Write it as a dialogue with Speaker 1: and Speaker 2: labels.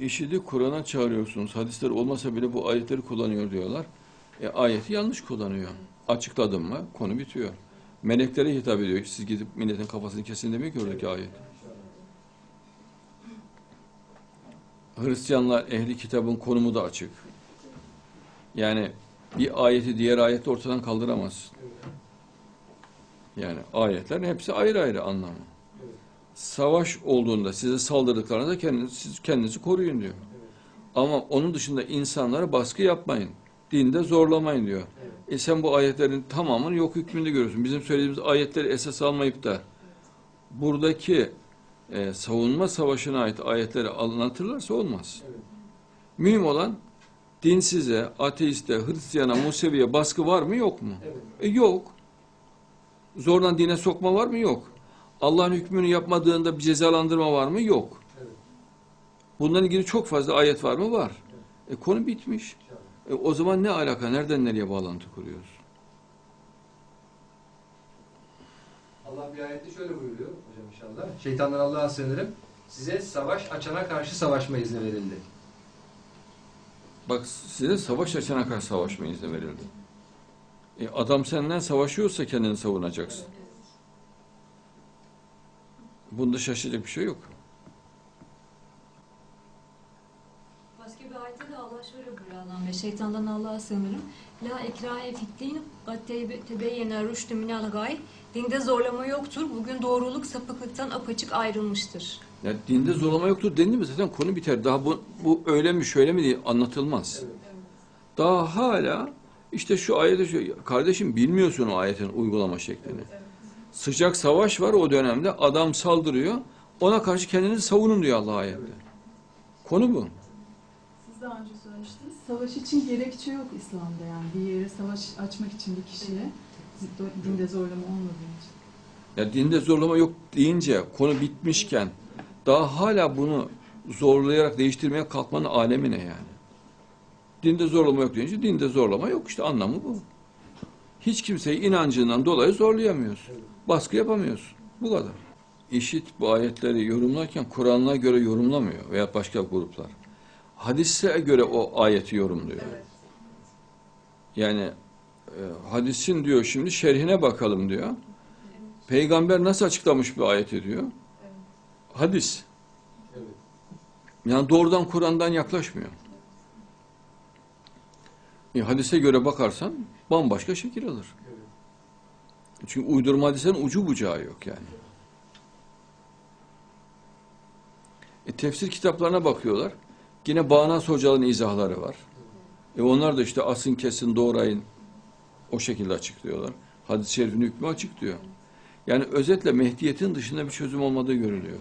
Speaker 1: IŞİD'i Kur'an'a çağırıyorsunuz. Hadisler olmasa bile bu ayetleri kullanıyor diyorlar. E, ayeti yanlış kullanıyor. Açıkladım mı konu bitiyor. Meleklere hitap ediyor. Siz gidip milletin kafasını kesin demiyor ki oradaki ayet. Hristiyanlar ehli kitabın konumu da açık. Yani bir ayeti diğer ayette ortadan kaldıramaz. Yani ayetlerin hepsi ayrı ayrı anlamı. Savaş olduğunda size saldırdıklarında kendiniz, siz kendinizi koruyun diyor. Ama onun dışında insanlara baskı yapmayın. Dinde zorlamayın diyor. E sen bu ayetlerin tamamını yok hükmünde görüyorsun. Bizim söylediğimiz ayetleri esas almayıp da buradaki e, savunma savaşına ait ayetleri anlatırlarsa olmaz. Mühim olan dinsize, ateiste, Hristiyana, Museviye baskı var mı yok mu? E yok. Zorla dine sokma var mı? Yok. Allah'ın hükmünü yapmadığında bir cezalandırma var mı? Yok. Bundan ilgili çok fazla ayet var mı? Var. E konu bitmiş. E o zaman ne alaka? Nereden nereye bağlantı kuruyoruz?
Speaker 2: Allah bir ayette şöyle buyuruyor hocam inşallah. Şeytandan Allah'a sığınırım. Size savaş açana karşı savaşma izni verildi.
Speaker 1: Bak size savaş açana karşı savaşma izni verildi. E adam senden savaşıyorsa kendini savunacaksın. Bunda şaşıracak bir şey yok.
Speaker 3: Başka bir ayette de Allah şöyle buyuruyor Allah'ım ve şeytandan Allah'a sığınırım. La ikrahe fiddin kad tebe- tebeyyene rüştü minel gay. Dinde zorlama yoktur. Bugün doğruluk sapıklıktan apaçık ayrılmıştır.
Speaker 1: Ya dinde zorlama yoktur denildi mi zaten konu biter. Daha bu, bu öyle mi şöyle mi diye anlatılmaz. Daha hala işte şu ayete şu kardeşim bilmiyorsun o ayetin uygulama şeklini. Sıcak savaş var o dönemde adam saldırıyor. Ona karşı kendinizi savunun diyor Allah ayette. Konu bu.
Speaker 4: Siz daha önce söylemiştiniz. Savaş için gerekçe yok İslam'da yani. Bir yere savaş açmak için bir kişiye dinde zorlama olmadığı için.
Speaker 1: Ya dinde zorlama yok deyince konu bitmişken daha hala bunu zorlayarak değiştirmeye kalkmanın alemi ne yani? Dinde zorlama yok deyince dinde zorlama yok işte anlamı bu. Hiç kimseyi inancından dolayı zorlayamıyorsun. Baskı yapamıyorsun. Bu kadar. İşit bu ayetleri yorumlarken Kur'an'a göre yorumlamıyor veya başka gruplar. Hadise göre o ayeti yorumluyor. Yani e, hadisin diyor şimdi şerhine bakalım diyor. Peygamber nasıl açıklamış bir ayeti diyor. Hadis.
Speaker 2: Evet.
Speaker 1: Yani doğrudan Kur'an'dan yaklaşmıyor. E, hadise göre bakarsan bambaşka şekil alır. Çünkü uydurma hadisenin ucu bucağı yok yani. E, tefsir kitaplarına bakıyorlar. Yine Bağnaz Hocaların izahları var. E, onlar da işte asın kesin doğrayın o şekilde açıklıyorlar. Hadis-i şerifin hükmü açık diyor. Yani özetle Mehdiyet'in dışında bir çözüm olmadığı görülüyor.